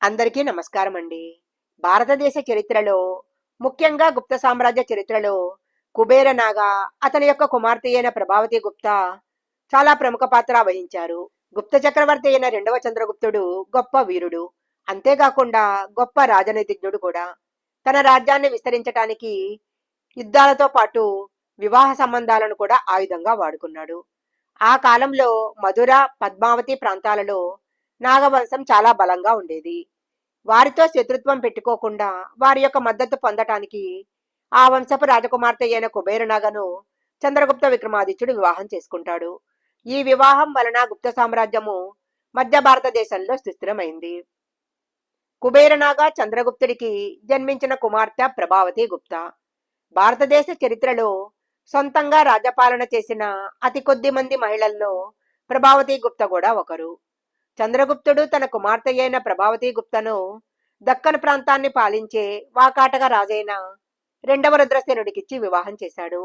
అందరికీ నమస్కారం అండి భారతదేశ చరిత్రలో ముఖ్యంగా గుప్త సామ్రాజ్య చరిత్రలో కుబేర నాగా అతని యొక్క కుమార్తె అయిన ప్రభావతి గుప్తా చాలా ప్రముఖ పాత్ర వహించారు. గుప్త చక్రవర్తి అయిన రెండవ చంద్రగుప్తుడు గొప్ప వీరుడు. అంతేకాకుండా గొప్ప రాజనీతిజ్ఞుడు కూడా. తన రాజ్యాన్ని విస్తరించటానికి యుద్ధాలతో పాటు వివాహ సంబంధాలను కూడా ఆయుధంగా వాడుకున్నాడు. ఆ కాలంలో మధుర పద్మావతి ప్రాంతాలలో నాగవంశం చాలా బలంగా ఉండేది. వారితో శత్రుత్వం పెట్టుకోకుండా వారి యొక్క మద్దతు పొందటానికి ఆ వంశపు రాజకుమార్తె అయిన కుబేరనాగను చంద్రగుప్త విక్రమాదిత్యుడు వివాహం చేసుకుంటాడు. ఈ వివాహం వలన గుప్త సామ్రాజ్యము మధ్య భారతదేశంలో సుస్థిరమైంది. కుబేరనాగ చంద్రగుప్తుడికి జన్మించిన కుమార్తె ప్రభావతి గుప్త. భారతదేశ చరిత్రలో సొంతంగా రాజ్యపాలన చేసిన అతి కొద్ది మంది మహిళల్లో ప్రభావతి గుప్త కూడా ఒకరు. చంద్రగుప్తుడు తన కుమార్తె అయిన ప్రభావతి గుప్తను దక్కన్ ప్రాంతాన్ని పాలించే వాకాటక రాజైన రెండవ రుద్రసేనుడికిచ్చి వివాహం చేశాడు.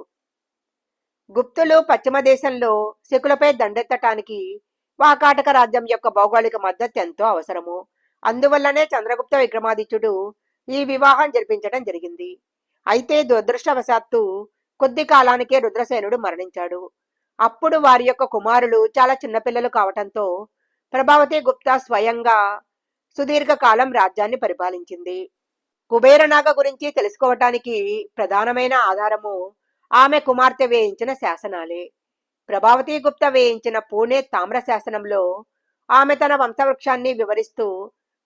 గుప్తులు పశ్చిమ దేశంలో శకులపై దండెత్తటానికి వాకాటక రాజ్యం యొక్క భౌగోళిక మద్దతు ఎంతో అవసరము. అందువల్లనే చంద్రగుప్త విక్రమాదిత్యుడు ఈ వివాహం జరిపించడం జరిగింది. అయితే దురదృష్టవశాత్తు కొద్ది కాలానికే రుద్రసేనుడు మరణించాడు. అప్పుడు వారి యొక్క కుమారులు చాలా చిన్నపిల్లలు కావటంతో ప్రభావతి గుప్తా స్వయంగా సుదీర్ఘకాలం రాజ్యాన్ని పరిపాలించింది. కుబేరనాగ గురించి తెలుసుకోవటానికి ప్రధానమైన ఆధారము ఆమె కుమార్తె వేయించిన శాసనాలే. ప్రభావతి గుప్త వేయించిన పూణే తామ్ర శాసనంలో ఆమె తన వంశవృక్షాన్ని వివరిస్తూ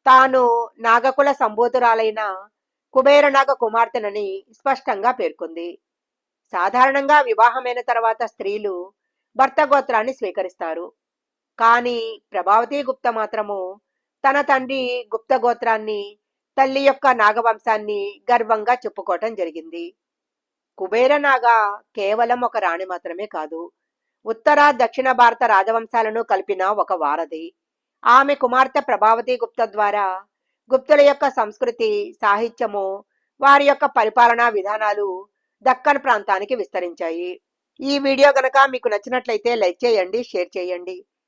తాను నాగకుల సంబోధురాలైన కుబేరనాగ కుమార్తెనని స్పష్టంగా పేర్కొంది. సాధారణంగా వివాహమైన తర్వాత స్త్రీలు భర్త గోత్రాన్ని స్వీకరిస్తారు. కానీ ప్రభావతి గుప్త మాత్రము తన తండ్రి గుప్త గోత్రాన్ని తల్లి యొక్క నాగవంశాన్ని గర్వంగా చెప్పుకోవటం జరిగింది. కుబేర నాగ కేవలం ఒక రాణి మాత్రమే కాదు ఉత్తర దక్షిణ భారత రాజవంశాలను కలిపిన ఒక వారధి. ఆమె కుమార్తె ప్రభావతి గుప్త ద్వారా గుప్తుల యొక్క సంస్కృతి సాహిత్యము వారి యొక్క పరిపాలనా విధానాలు దక్కన్ ప్రాంతానికి విస్తరించాయి. ఈ వీడియో గనక మీకు నచ్చినట్లయితే లైక్ చేయండి షేర్ చేయండి.